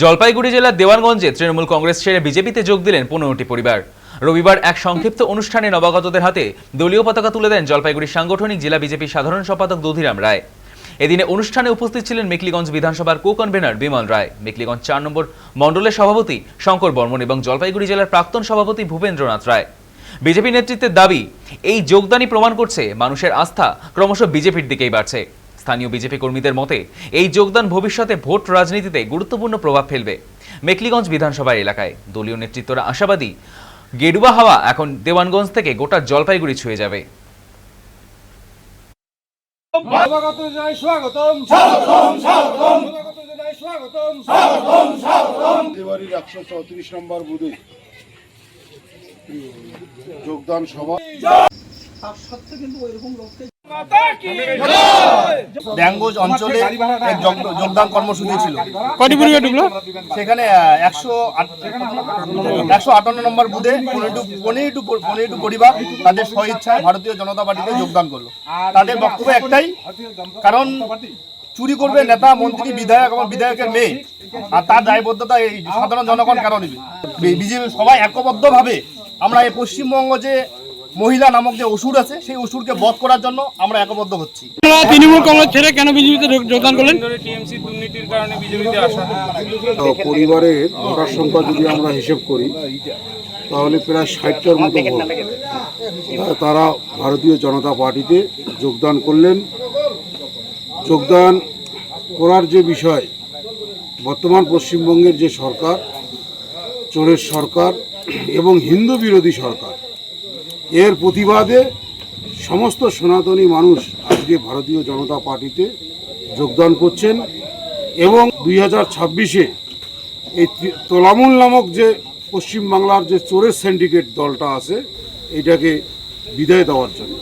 জলপাইগুড়ি জেলার দেওয়ানগঞ্জে তৃণমূল কংগ্রেস ছেড়ে বিজেপিতে যোগ দিলেন পনেরোটি পরিবার। রবিবার এক সংক্ষিপ্ত অনুষ্ঠানে নবাগতদের হাতে দলীয় পতাকা তুলে দেন জলপাইগুড়ির সাংগঠনিক জেলা বিজেপি সাধারণ সম্পাদক দধিরাম রায়। এদিনে অনুষ্ঠানে উপস্থিত ছিলেন মেকলিগঞ্জ বিধানসভার কো কনভেনার বিমল রায় মেকলিগঞ্জ চার নম্বর মণ্ডলের সভাপতি শঙ্কর বর্মন এবং জলপাইগুড়ি জেলার প্রাক্তন সভাপতি ভূপেন্দ্রনাথ রায়। বিজেপি নেতৃত্বের দাবি, এই যোগদানই প্রমাণ করছে মানুষের আস্থা ক্রমশ বিজেপির দিকেই বাড়ছে। স্থানীয় বিজেপি কর্মীদের মতে এই যোগদান ভবিষ্যতে ভোট রাজনীতিতে গুরুত্বপূর্ণ প্রভাব ফেলবে মেকলিগঞ্জ বিধানসভার এলাকায়। দলীয় নেতৃত্বরা আশাবাদী গেরুয়া হাওয়া এখন দেওয়ানগঞ্জ থেকে গোটা জলপাইগুড়ি ছুঁয়ে যাবে। নবাগত জানাই স্বাগতম। স্বাগতম স্বাগতম। নবাগত জানাই স্বাগতম। স্বাগতম স্বাগতম। ফেব্রুয়ারির একশো চৌত্রিশ নম্বর বুধে যোগদান সভা। ড্যাঙ্গোজ অঞ্চলে এক যোগদান কর্মসূচি ছিল। কটি পরিবার ঢুকলো সেখানে একশো একশো আটান্ন নম্বর বুধে পনেরো পরিবার তাদের স্বইচ্ছায় ভারতীয় জনতা পার্টিতে যোগদান করল। তাদের বক্তব্য একটাই কারণ চুরি করবে নেতা মন্ত্রী বিধায়ক এবং বিধায়কের মেয়ে। আর তার দায়বদ্ধতা এই সাধারণ জনগণ কেন নেবে। বিজেপি সবাই একবদ্ধভাবে আমরা এই পশ্চিমবঙ্গ যে মহিলা নামক যে অসুর আছে সেই অসুরকে বধ করার জন্য আমরা একবদ্ধ হচ্ছি। তৃণমূল কংগ্রেস ছেড়ে কেন বিজেপিতে যোগদান করলেন? তো পরিবারের ভোটার সংখ্যা যদি আমরা হিসেব করি তাহলে প্রায় ষাটটার মতো তারা ভারতীয় জনতা পার্টিতে যোগদান করলেন। যোগদান করার যে বিষয় বর্তমান পশ্চিমবঙ্গের যে সরকার চোরের সরকার এবং হিন্দু বিরোধী সরকার এর প্রতিবাদে সমস্ত সনাতনী মানুষ আজকে ভারতীয় জনতা পার্টিতে যোগদান করছেন এবং দুই হাজার ছাব্বিশে এই তোলামুল নামক যে পশ্চিমবাংলার যে চোরের সিন্ডিকেট দলটা আছে, এটাকে বিদায় দেওয়ার জন্য।